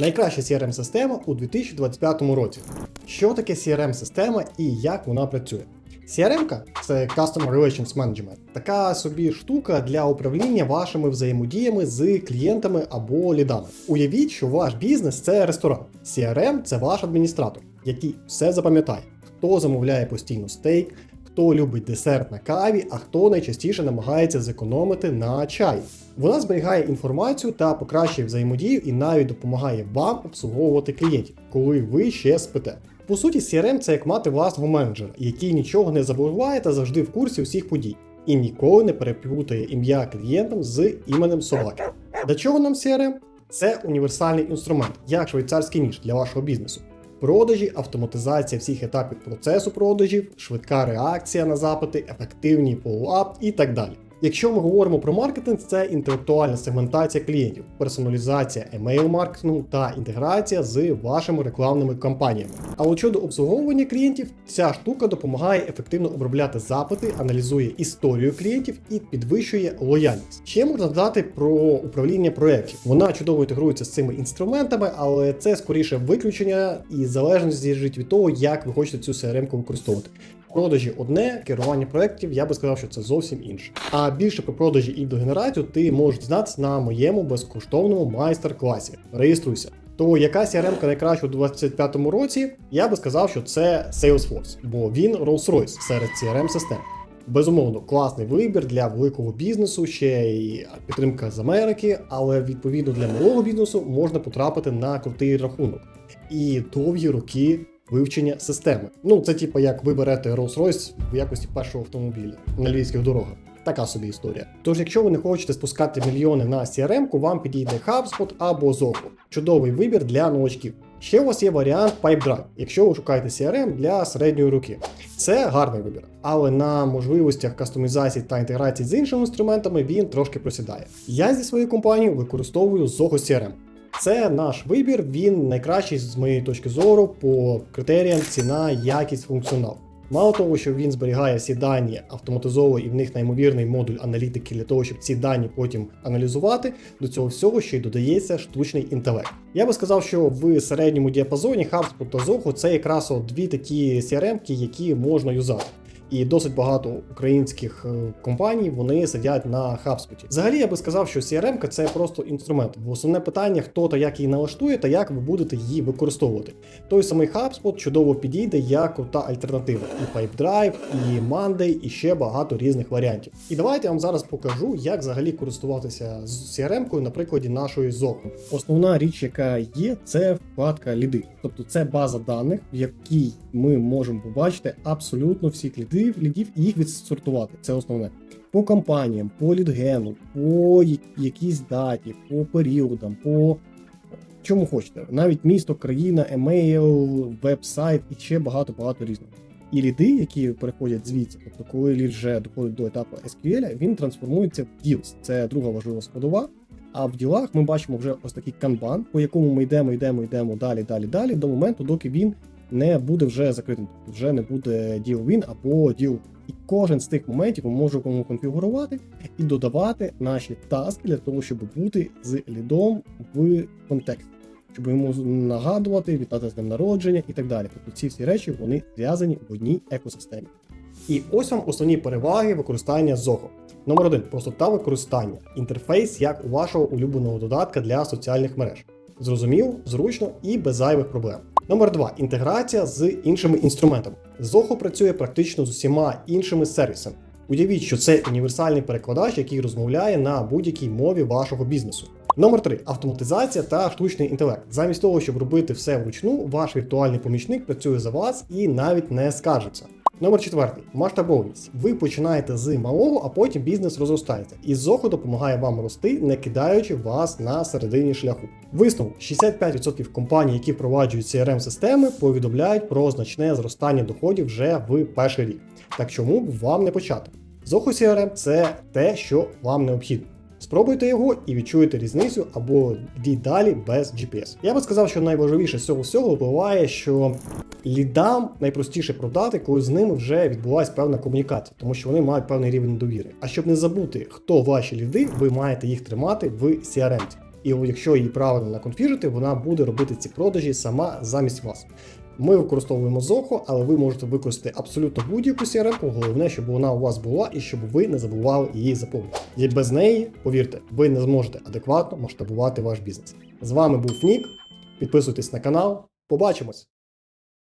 Найкраща CRM-система у 2025 році. Що таке CRM-система і як вона працює? CRM – це Customer Relations Management, така собі штука для управління вашими взаємодіями з клієнтами або лідами. Уявіть, що ваш бізнес це ресторан. CRM – це ваш адміністратор, який все запам'ятає, хто замовляє постійно стейк, хто любить десерт на каві, а хто найчастіше намагається зекономити на чай. Вона зберігає інформацію та покращує взаємодію і навіть допомагає вам обслуговувати клієнтів, коли ви ще спите. По суті, CRM це як мати власного менеджера, який нічого не забуває та завжди в курсі всіх подій, і ніколи не переплутає ім'я клієнтам з іменем собаки. Для чого нам CRM? Це універсальний інструмент, як швейцарський ніж для вашого бізнесу. Продажі, автоматизація всіх етапів процесу продажів, швидка реакція на запити, ефективний фоллоуап і так далі. Якщо ми говоримо про маркетинг, це інтелектуальна сегментація клієнтів, персоналізація емейл-маркетингу та інтеграція з вашими рекламними кампаніями. А от щодо обслуговування клієнтів, ця штука допомагає ефективно обробляти запити, аналізує історію клієнтів і підвищує лояльність. Ще можна додати про управління проєктів. Вона чудово інтегрується з цими інструментами, але це скоріше виключення і залежність залежить від того, як ви хочете цю CRM використовувати. Продажі одне, керування проєктів, я би сказав, що це зовсім інше. А більше про продажі і догенерацію ти можеш дізнатися на моєму безкоштовному майстер-класі. Реєструйся. То яка CRM найкраща у 2025 році? Я би сказав, що це Salesforce, бо він Rolls-Royce серед CRM систем. Безумовно, класний вибір для великого бізнесу, ще й підтримка з Америки, але відповідно для малого бізнесу можна потрапити на крутий рахунок і довгі роки вивчення системи. Ну, це типу як ви берете Rolls-Royce в якості першого автомобіля на львівських дорогах. Така собі історія. Тож, якщо ви не хочете спускати мільйони на CRM, вам підійде HubSpot або Zoho. Чудовий вибір для новачків. Ще у вас є варіант PipeDrive, якщо ви шукаєте CRM для середньої руки. Це гарний вибір, але на можливостях кастомізації та інтеграції з іншими інструментами він трошки просідає. Я зі своєю компанією використовую Zoho CRM. Це наш вибір, він найкращий з моєї точки зору по критеріям ціна, якість, функціонал. Мало того, що він зберігає всі дані, автоматизовує і в них неймовірний модуль аналітики для того, щоб ці дані потім аналізувати. До цього всього ще й додається штучний інтелект. Я би сказав, що в середньому діапазоні HubSpot та Zoho це якраз дві такі CRM, які можна юзати. І досить багато українських е, компаній вони сидять на HubSpot. Взагалі я би сказав, що CRM це просто інструмент. Основне питання, хто та як її налаштує, та як ви будете її використовувати. Той самий HubSpot чудово підійде як крута альтернатива. І PipeDrive, і Monday, і ще багато різних варіантів. І давайте я вам зараз покажу, як взагалі користуватися з CRM-кою на прикладі нашої Zoho. Основна річ, яка є, це вкладка ліди. Тобто це база даних, в якій ми можемо побачити абсолютно всі всіх лідів, лідів і їх відсортувати. Це основне. По компаніям, по лідгену, по якійсь даті, по періодам, по чому хочете. Навіть місто, країна, емейл, веб-сайт і ще багато-багато різного. І ліди, які переходять звідси, тобто коли лід вже доходить до етапу SQL, він трансформується в deals. Це друга важлива складова. А в ділах ми бачимо вже ось такий канбан, по якому ми йдемо, йдемо, йдемо далі, далі, далі, до моменту, доки він не буде вже закритим, вже не буде діл він або діл. І кожен з тих моментів ми можемо конфігурувати і додавати наші таски для того, щоб бути з лідом в контексті, щоб йому нагадувати, вітати з днем народження і так далі. Тобто ці всі речі вони зв'язані в одній екосистемі. І ось вам основні переваги використання Zoho. Номер один простота використання. Інтерфейс як у вашого улюбленого додатка для соціальних мереж. Зрозуміло, зручно і без зайвих проблем. Номер 2 інтеграція з іншими інструментами. Zoho працює практично з усіма іншими сервісами. Уявіть, що це універсальний перекладач, який розмовляє на будь-якій мові вашого бізнесу. Номер 3 автоматизація та штучний інтелект. Замість того, щоб робити все вручну, ваш віртуальний помічник працює за вас і навіть не скаржиться. Номер четвертий масштабовність. Ви починаєте з малого, а потім бізнес розростається. І Zoho допомагає вам рости, не кидаючи вас на середині шляху. Висновок: 65% компаній, які впроваджують crm системи повідомляють про значне зростання доходів вже в перший рік. Так чому б вам не почати? Zoho CRM – це те, що вам необхідно. Спробуйте його і відчуєте різницю або йдіть далі без GPS. Я би сказав, що найважливіше з цього всього випливає, що лідам найпростіше продати, коли з ними вже відбулася певна комунікація, тому що вони мають певний рівень довіри. А щоб не забути, хто ваші ліди, ви маєте їх тримати в CRM. і якщо її правильно наконфіжити, вона буде робити ці продажі сама замість вас. Ми використовуємо Zoho, але ви можете використати абсолютно будь-яку CRM, головне, щоб вона у вас була і щоб ви не забували її заповнити. І без неї, повірте, ви не зможете адекватно масштабувати ваш бізнес. З вами був Нік. Підписуйтесь на канал. Побачимось!